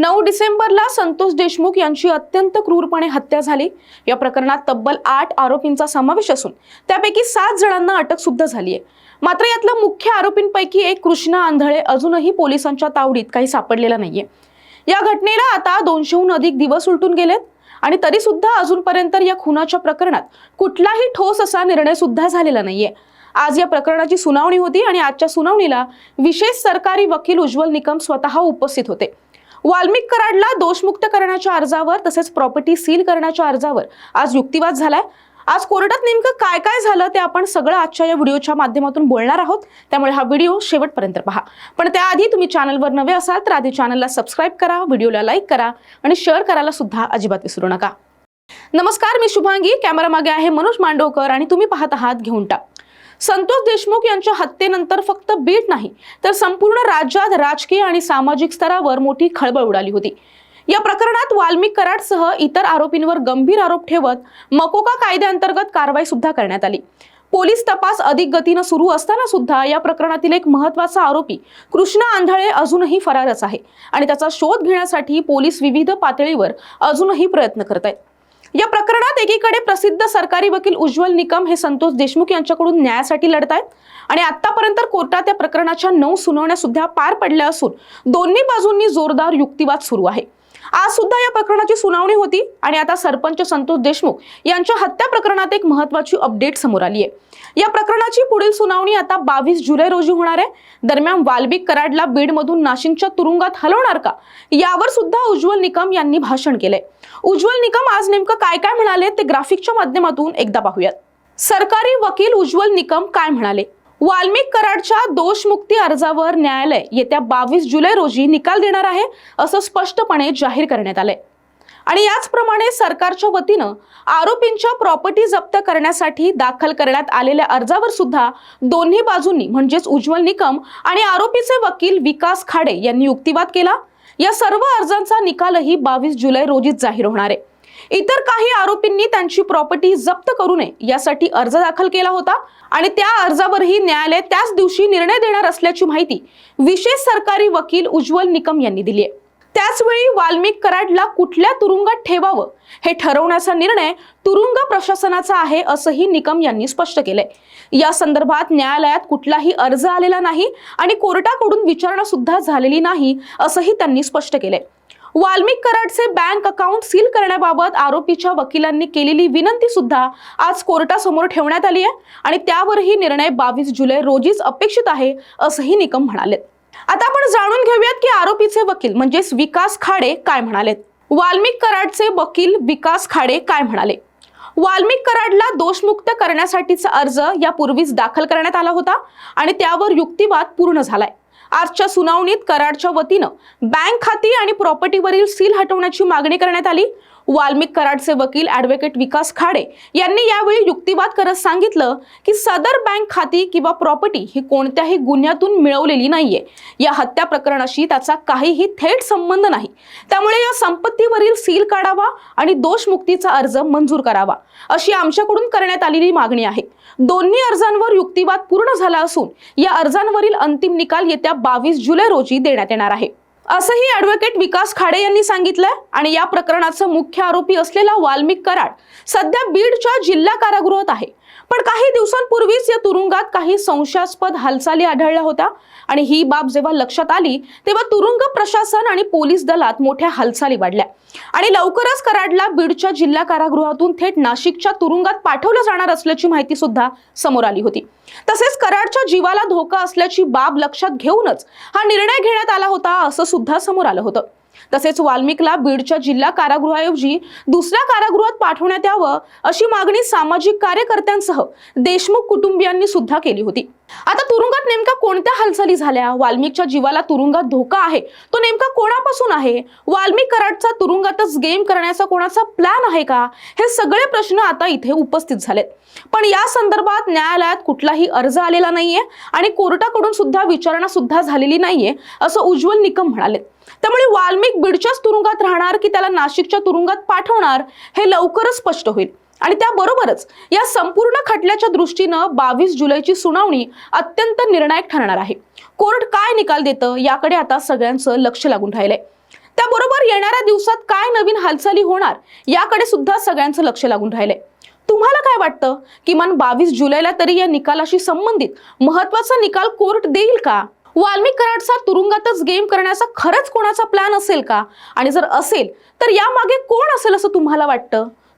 नऊ डिसेंबरला संतोष देशमुख यांची अत्यंत क्रूरपणे हत्या झाली. या प्रकरणात तब्बल आठ आरोपींचा समावेश असून त्यापैकी सात जणांना अटक सुद्धा झाली आहे. मात्र यातल्या मुख्य आरोपींपैकी एक कृष्णा आंधळे अजूनही पोलिसांच्या तावडीत काही सापडलेला नाहीये. या घटनेला आता दोनशेहून अधिक दिवस उलटून गेलेत आणि तरी सुद्धा अजूनपर्यंत या खुनाच्या प्रकरणात कुठलाही ठोस असा निर्णय सुद्धा झालेला नाहीये. आज या प्रकरणाची सुनावणी होती आणि आजच्या सुनावणीला विशेष सरकारी वकील उज्ज्वल निकम स्वतः उपस्थित होते. वाल्मिक कराडला दोषमुक्त करण्याच्या अर्जावर तसेच प्रॉपर्टी सील करण्याच्या अर्जावर आज युक्तिवाद झालाय. आज कोर्टात नेमकं काय काय झालं ते आपण सगळं आजच्या या व्हिडिओच्या माध्यमातून बोलणार आहोत. त्यामुळे हा व्हिडिओ शेवटपर्यंत पहा. पण त्याआधी तुम्ही चॅनलवर नवे असाल तर आधी चॅनलला सबस्क्राईब करा व्हिडिओला लाईक करा आणि शेअर करायला सुद्धा अजिबात विसरू नका. नमस्कार मी शुभांगी. कॅमेरा मागे आहे मनोज मांडवकर आणि तुम्ही पाहत आहात घेऊन टाक. संतोष देशमुख यांच्या हत्येनंतर फक्त बीड नाही तर संपूर्ण राज्यात राजकीय आणि सामाजिक स्तरावर मोठी खळबळ उडाली होती. या प्रकरणात वाल्मिक कराडसह इतर आरोपींवर गंभीर आरोप ठेवत मकोका कायद्याअंतर्गत कारवाई सुद्धा करण्यात आली. पोलीस तपास अधिक गतीनं सुरू असताना सुद्धा या प्रकरणातील एक महत्त्वाचा आरोपी कृष्णा आंधळे अजूनही फरारच आहे आणि त्याचा शोध घेण्यासाठी पोलीस विविध पातळीवर अजूनही प्रयत्न करत आहेत. या प्रकरणात एकीकडे प्रसिद्ध सरकारी वकील उज्ज्वल निकम हे संतोष देशमुख यांच्याकडून न्यायासाठी लढत आहेत. आणि आतापर्यंत कोर्टात या प्रकरणाच्या नऊ सुनावण्या सुद्धा पार पडल्या असून दोन्ही बाजूंनी जोरदार युक्तिवाद सुरू आहे. आज सुद्धा या प्रकरणाची सुनावणी होती आणि आता सरपंच संतोष देशमुख यांच्या हत्या प्रकरणात एक महत्वाची अपडेट समोर आली आहे. या प्रकरणाची पुढील सुनावणी आता बावीस जुलै रोजी होणार आहे. दरम्यान वाल्मिक कराडला बीडमधून नाशिकच्या तुरुंगात हलवणार का? यावर सुद्धा उज्ज्वल निकम यांनी भाषण केलंय. उज्ज्वल निकम आज नेमकं काय काय म्हणाले ते ग्राफिकच्या माध्यमातून एकदा पाहूयात. सरकारी वकील उज्ज्वल निकम काय म्हणाले? वाल्मिक कराडच्या दोषमुक्ती अर्जावर न्यायालय येत्या बावीस जुलै रोजी निकाल देणार आहे असं स्पष्टपणे जाहीर करण्यात आलंय. आणि याचप्रमाणे सरकारच्या वतीनं आरोपींच्या प्रॉपर्टी जप्त करण्यासाठी दाखल करण्यात आलेल्या अर्जावर सुद्धा दोन्ही बाजूंनी म्हणजेच उज्ज्वल निकम आणि आरोपीचे वकील विकास खाडे यांनी युक्तिवाद केला. या सर्व अर्जांचा निकालही बावीस जुलै रोजीच जाहीर होणार आहे. इतर काही आरोपींनी त्यांची प्रॉपर्टी जप्त करू नये यासाठी अर्ज दाखल केला होता आणि त्या अर्जावरही न्यायालय त्याच दिवशी निर्णय देणार असल्याची माहिती विशेष सरकारी वकील उज्ज्वल निकम यांनी दिली आहे. त्याचवेळी वाल्मिक कराडला कुठल्या तुरुंगात ठेवावं हे ठरवण्याचा निर्णय तुरुंग प्रशासनाचा आहे असंही निकम यांनी स्पष्ट केलंय. या संदर्भात न्यायालयात कुठलाही अर्ज आलेला नाही आणि कोर्टाकडून विचारणा सुद्धा झालेली नाही असंही त्यांनी स्पष्ट केलंय. वाल्मिक कराडचे बँक अकाउंट सील करण्याबाबत आरोपीच्या वकिलांनी केलेली विनंती सुद्धा आज कोर्टासमोर ठेवण्यात आली आहे. आणि त्यावरही निर्णय बावीस जुलै रोजीच अपेक्षित आहे असंही निकम म्हणाले आता आपण जाणून घेऊयात की आरोपीचे वकील म्हणजेच विकास खाडे काय म्हणालेत. वाल्मिक कराडचे वकील विकास खाडे काय म्हणाले? वाल्मिक कराडला दोषमुक्त करण्यासाठीचा अर्ज यापूर्वीच दाखल करण्यात आला होता आणि त्यावर युक्तिवाद पूर्ण झालाय. आजच्या सुनावणीत कराडच्या वतीनं बँक खाती आणि प्रॉपर्टीवरील सील हटवण्याची मागणी करण्यात आली. वाल्मिक कराडचे वकील ॲडव्होकेट विकास खाडे यांनी यावेळी युक्तिवाद करत सांगितलं की सदर बँक खाती किंवा प्रॉपर्टी ही कोणत्याही गुन्ह्यातून मिळवलेली नाहीये. या हत्या प्रकरणाशी त्याचा काहीही थेट संबंध नाही. त्यामुळे या संपत्तीवरील सील काढावा आणि दोषमुक्तीचा अर्ज मंजूर करावा अशी आमच्याकडून करण्यात आलेली मागणी आहे. दोन्ही अर्जांवर युक्तिवाद पूर्ण झाला असून या अर्जांवरील अंतिम निकाल येत्या बावीस जुलै रोजी देण्यात येणार आहे. असंही ॲडव्होकेट विकास खाडे यांनी सांगितलंय. आणि या प्रकरणाचा मुख्य आरोपी असलेला वाल्मिक कराड सध्या बीडच्या जिल्हा कारागृहात आहे. पण काही दिवसांपूर्वीच या तुरुंगात काही संशयास्पद हालचाली आढळल्या होत्या. आणि ही बाब जेव्हा लक्षात आली तेव्हा तुरुंग प्रशासन आणि पोलीस दलात मोठ्या हालचाली वाढल्या. आणि लवकरच कराडला बीडच्या जिल्हा कारागृहातून थेट नाशिकच्या तुरुंगात पाठवलं जाणार असल्याची माहिती सुद्धा समोर आली होती. तसेच कराडच्या जीवाला धोका असल्याची बाब लक्षात घेऊनच हा निर्णय घेण्यात आला होता असं सुद्धा समोर आलं होतं. तसेच वाल्मिकला बीडच्या जिल्हा कारागृहाऐवजी दुसऱ्या कारागृहात पाठवण्यात यावं अशी मागणी सामाजिक कार्यकर्त्यांसह देशमुख कुटुंबियांनी सुद्धा केली होती. आता तुरुंगात नेमका कोणत्या हालचाली झाल्या? वाल्मिकच्या जीवाला तुरुंगात धोका आहे. तो नेमका कोणापासून आहे? वाल्मिक कराडचा तुरुंगातच गेम करण्याचा कोणाचा प्लॅन आहे का? हे सगळे प्रश्न आता इथे उपस्थित झालेत. पण या संदर्भात न्यायालयात कुठलाही अर्ज आलेला नाहीये आणि कोर्टाकडून सुद्धा विचारणा सुद्धा झालेली नाहीये असं उज्ज्वल निकम म्हणाले. त्यामुळे वाल्मिक बीडच्याच तुरुंगात राहणार की त्याला नाशिकच्या तुरुंगात पाठवणार हे लवकरच स्पष्ट होईल. आणि त्याबरोबरच या संपूर्ण खटल्याच्या दृष्टीनं बावीस जुलैची सुनावणी अत्यंत निर्णायक ठरणार आहे. कोर्ट काय निकाल देतं याकडे आता सगळ्यांचं लक्ष लागून राहिलंय. त्याबरोबर येणाऱ्या दिवसात काय नवीन हालचाली होणार याकडे सुद्धा सगळ्यांचं लक्ष लागून राहिलंय. तुम्हाला काय वाटतं? किमान बावीस जुलैला तरी या निकालाशी संबंधित महत्त्वाचा निकाल कोर्ट देईल का? वाल्मिक कराडचा तुरुंगातच गेम करण्याचा खरंच कोणाचा प्लॅन असेल का? आणि जर असेल तर यामागे कोण असेल असं तुम्हाला वाटतं?